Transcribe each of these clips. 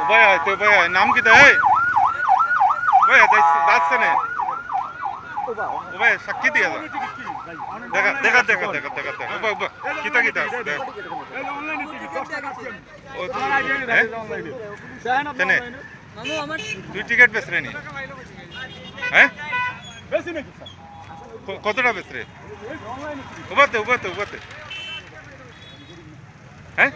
উভয় হয় তো উভয় হয় নাম কি তাই উভয় যাচ্ছে না উভয় সাক্ষী দিয়ে যা দেখা দেখা দেখা দেখা দেখা দেখা উভয় উভয় কিতা কিতা দেখ। ও তো-? কেনে মামু আমার তুই টিকিট বেচ রে নি হ্যাঁ কতটা বেচ রে উবাতে উবাতে উবাতে হ্যাঁ?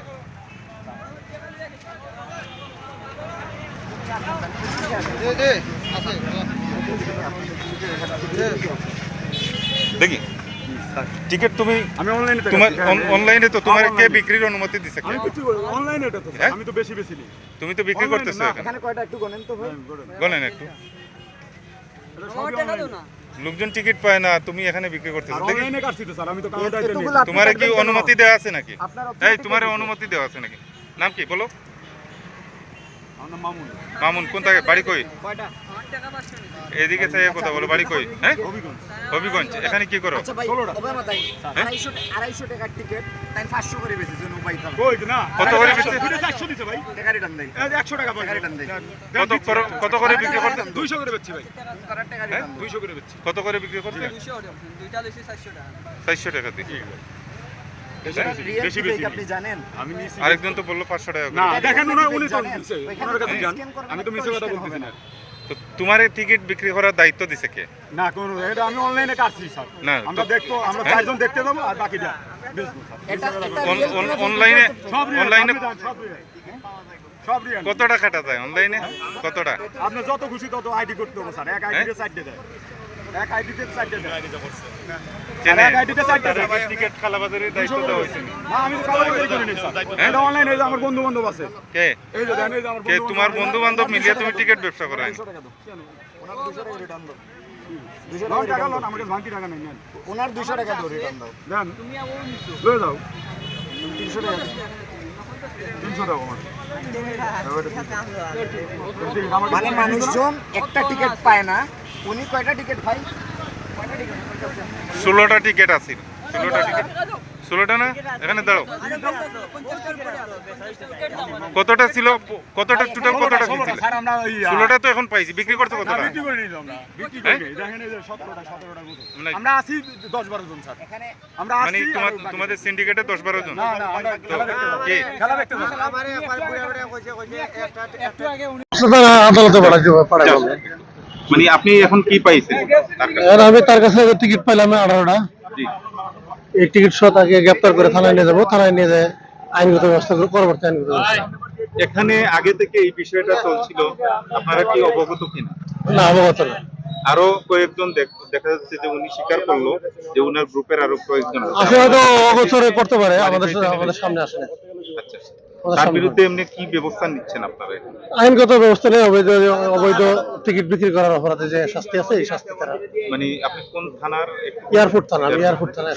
দেখি। টিকিট তুমি আমি অনলাইনে তোমার অনলাইনে তো তোমার কে বিক্রির অনুমতি দিছে কে? আমি কিছু অনলাইনে এটা তো হ্যাঁ? আমি তো বেশি বেশি নিই। তুমি তো বিক্রি করতেছো এখানে। কয়টা একটু গনেন তো ভাই। বলেন একটু। এটা আমার সবই লোকজন টিকিট পায় না তুমি এখানে বিক্রি করতে অনলাইনে কাটছি তো স্যার আমি তো কাউন্টারে এতগুলো নেই। তোমার কি অনুমতি দেওয়া আছে নাকি? এই তোমার অনুমতি দেওয়া আছে নাকি? নাম কি? বলো। আমার নাম মামুন। মামুন কোন থাকে বাড়ি কই? কয়টা? এদিকে চাই কথা বলো বাড়ি কই? হ্যাঁ? হবিগঞ্জ। হবিগঞ্জ এখানে কি করো? আচ্ছা আড়াইশো টাকার টিকিট তাই পাঁচশো কত করে। কত কত বিক্রি করতে দুইশো করে বেচছি ভাই। হ্যাঁ? দুইশো করে বেচছি। কত করে বিক্রি করতে? চারশো টাকা। দিয়ে। রিয়েল বেশি কি বেশি। আপনি জানেন? আমি নিয়েছি আরেকজন তো বলল পাঁচশো টাকা না দেখেন উনি উনি তো আমি তো মিছে কথা বলতেছি না। তো তোমার টিকিট বিক্রি করার দায়িত্ব দিছে কে? না কোনো এটা আমি অনলাইনে কাটছি স্যার। না, আমরা দেখব আমরা হ্যাঁ? চারজন দেখতে যাব আর বাকিটা অন- কিনা অনলাইনে অনলাইনে কতটা কাটা যায়? অনলাইনে কতটা? আপনি যত খুশি তত আইডি করতে হবে স্যার। এক আইডি দিয়ে চাইতে দেয়। এক আইডিতে চারটে এক আইডিতে চারটে টিকিট খালাবাজারের দায়িত্ব দেওয়া হয়েছে। না আমি তো কালো করে করে স্যার হ্যাঁ? এটা অনলাইনে এই যে আমার বন্ধু বান্ধব আছে। কে? এই যে দেন এই যে আমার কে? তোমার বন্ধু বান্ধব মিলিয়ে তুমি টিকিট ব্যবসা করো। টাকা দাও ওনার দুশো টাকা রিটার্ন দাও। দুশো টাকা টাকা লোন আমাকে ভাঙতি টাকা নেই ওনার দুশো টাকা দাও রিটার্ন দাও। দেন। লয়ে যাও। তিনশো টাকা দাও। তিনশো আমার মানে মানুষজন একটা টিকিট পায় না। উনি কয়টা টিকিট পাই কয়টা টিকিট ষোলোটা টিকিট আছে। ষোলোটা টিকিট ষোলোটা না? এখানে দাঁড়াও। কতটা ছিল? কতটা টোটাল কতটা কিনছিলে স্যার আমরা ওই ষোলোটা তো এখন পাইছি। বিক্রি করতে কতটা বিক্রি করে নিই আমরা। বিক্রি করে দেখেন এই যে সতেরোটা সতেরোটা মতো। আমরা আছি দশ বারো জন স্যার। এখানে আমরা মানে তোমার তোমাদের সিন্ডিকেটে দশ বারো জন? আদালতে পাঠাইতে পাঠাই বলবে মানে আপনি এখন কি পাইছেন? এবার আমি তার কাছে টিকিট পাইলাম আঠারোটা। এই টিকিট সহ তাকে গ্রেপ্তার করে থানায় নিয়ে যাব। থানায় নিয়ে যায় আইনগত ব্যবস্থা করব পরবর্তী আইনগত এখানে আগে থেকে এই বিষয়টা চলছিল। আপনারা কি অবগত কিনা? না অবগত না। আরও কয়েকজন দেখ- যাচ্ছে যে উনি স্বীকার করল যে উনার গ্রুপের আরও কয়েকজন আছে। আসলে হয়তো অগোচরে করতে পারে আমাদের আমাদের সামনে আসে না। আচ্ছা আমাদের তার বিরুদ্ধে এমনি কি ব্যবস্থা নিচ্ছেন আপনারা? আইনগত ব্যবস্থা নেই অবৈধ অবৈধ টিকিট বিক্রি করার অপরাধে যে শাস্তি আছে এই শাস্তি তারা মানে আপনি কোন থানার এয়ারপোর্ট থানা এয়ারপোর্ট। থানা